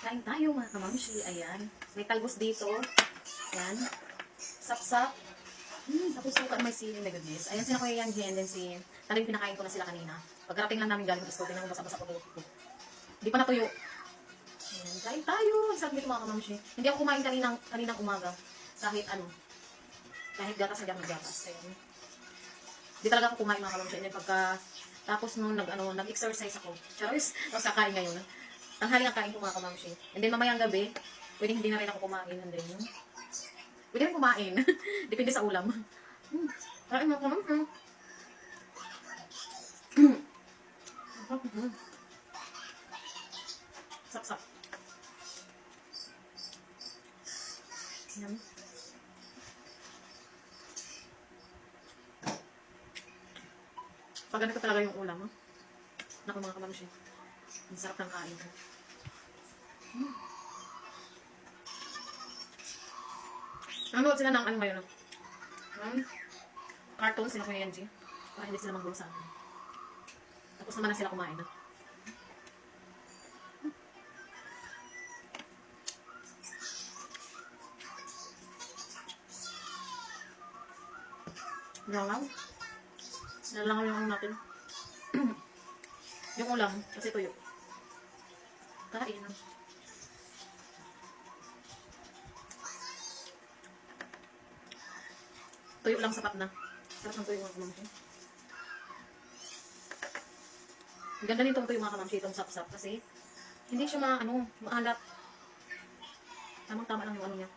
Kain tayo mga kamamshi. Ayan. May talbos dito. Ayan. Sapsap. Hmm, tapos suka may sili. My goodness. Ayan sila Kuya Yanji and then si... Talang pinakain ko na sila kanina. Pagkarating lang namin galing gusto, tingnan mo basa-basa ko ko. Hindi pa natuyo. Ayan. Kain tayo. Sabi dito mga kamamshi. Hindi ako kumain kaninang, kaninang umaga. Kahit ano. Kahit gatas, hindi ako gatas. Ayan. Hindi talaga ako kumain mga kamamshi. And then pagka... Tapos nung nag, ano, nag-exercise ako. Charis. Tapos kakain ngayon. Tanghali ang kain ko mga kamamshi. And then mamayang gabi, pwede hindi na rin ako kumain. And then, pwede rin kumain. Depende sa ulam. Hmm. Kain mga kamamshi. Hmm. Hmm. Sap-sap. Yan. Pag ganito talaga yung ulam, ha? Naku mga kamamshi. Ang sarap ng kain ko. Mm. Nanonood sila ng ano ngayon, no? Um, cartoon sila Kuya Yanji. Para hindi sila manggulo sa akin. Tapos naman na sila kumain, no? Langaw. Nalangaw yung ano natin. yung ulam, kasi tuyo. Kain. Tuyo lang sapat na. Sarap ng tuyo mga kamamsi. Ganda nitong tuyo mga kamamsi, itong sap-sap. Kasi hindi siya ma, ano, maalat. Tamang-tama lang yung ano niya.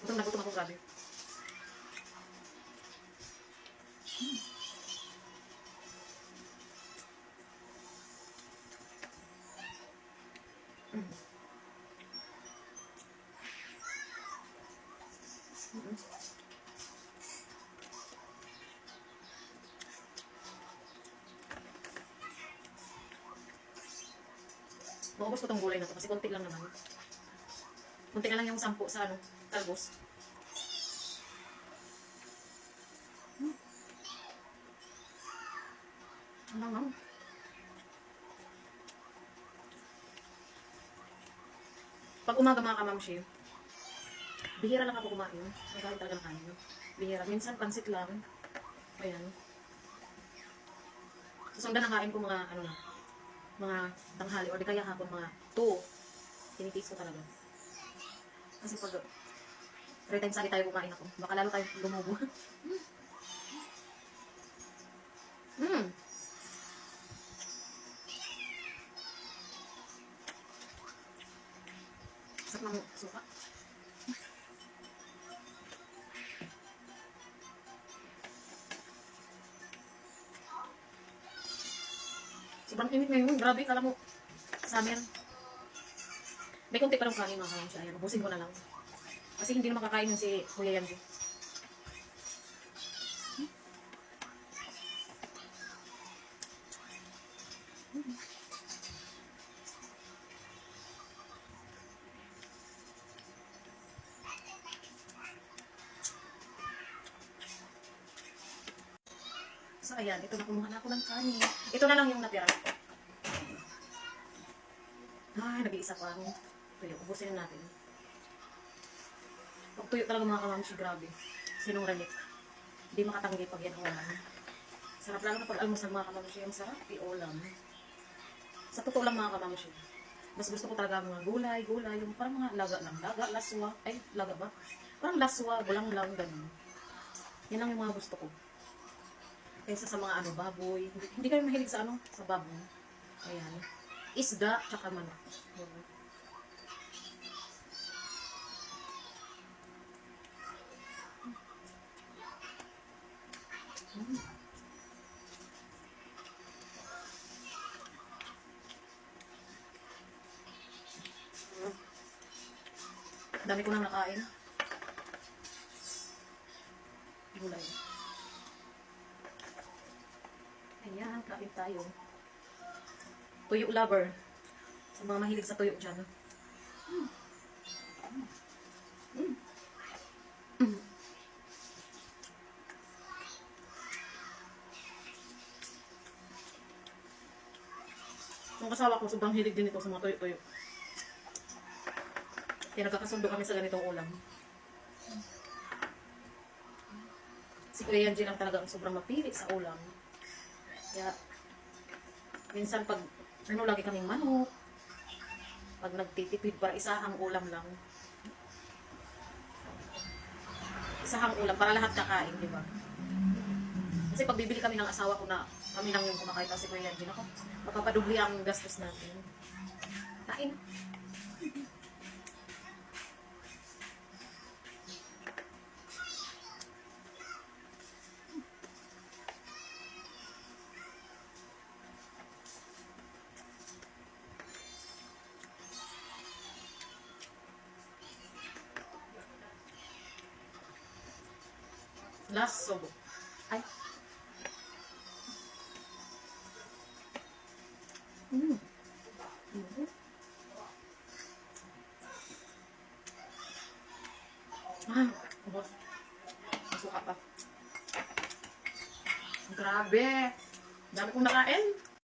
Gutom na gutom ako grabe. Maubos ko tong gulay na to kasi konti lang naman. Konti na lang yung sampu sa ano, talbos. Hmm. Ano nga? Pag umaga mga kamamshi, bihira lang ako kumain. Magaling talaga ng kanin. Bihira. Minsan pansit lang. Ayan. Susundan ang kain ko mga ano na, mga tanghali o di kaya hapon mga 2. Tinitis ko talaga. Kasi pag three times a day tayo kumain ako, baka lalo tayo lumubo. mm. Sarap ng suka. Sobrang init ngayon. Grabe, kala mo. Summer. May konti pa rin kanin mga siya. Ayan, ubusin ko na lang. Kasi hindi na makakain yung si Kuya Yanji. So, ayan. Ito na kumuha na ako ng kanin. Ito na lang yung natira. Ay, nag-iisa pa ako. Tuyo, ubusin na natin. Pag tuyo talaga mga kamamsi, grabe. Sinong ranik. Hindi makatanggi pag yan ulam. Sarap lang na pag almusal mga kamamsi. Ang sarap, i-ulam. Sa totoo lang mga kamamsi. Mas gusto ko talaga mga gulay, gulay. Yung parang mga laga lang. Laga, laswa. Ay, laga ba? Parang laswa, bulang-lang, ganun. Yan lang yung mga gusto ko. Kaysa sa mga ano, baboy. Hindi, hindi kayo mahilig sa ano, sa baboy. Ayan. Isda, tsaka manok. Mm. Dami ko nang nakain. Gulay. Ayan, kain tayo. Tuyo lover. Sa mga mahilig sa tuyo dyan. Mm. Mm. Mm. Yung kasawa ko, sobrang hilig din ito sa mga tuyo-tuyo. Kaya nagkakasundo kami sa ganitong ulam. Si Kuya Yanji lang talaga ang sobrang mapili sa ulam. Kaya, minsan pag, ano, lagi kaming manok. Pag nagtitipid para isahang ulam lang. Isahang ulam para lahat kakain, di ba? Kasi pag bibili kami ng asawa ko na kami lang yung kumakain kasi Kuya Yanji, ako, mapapadubli ang gastos natin. Kain. Last sobo. Ay. Mm. Mhm. Ah, ubos. Masuka pa. Grabe. Dami kong nakain.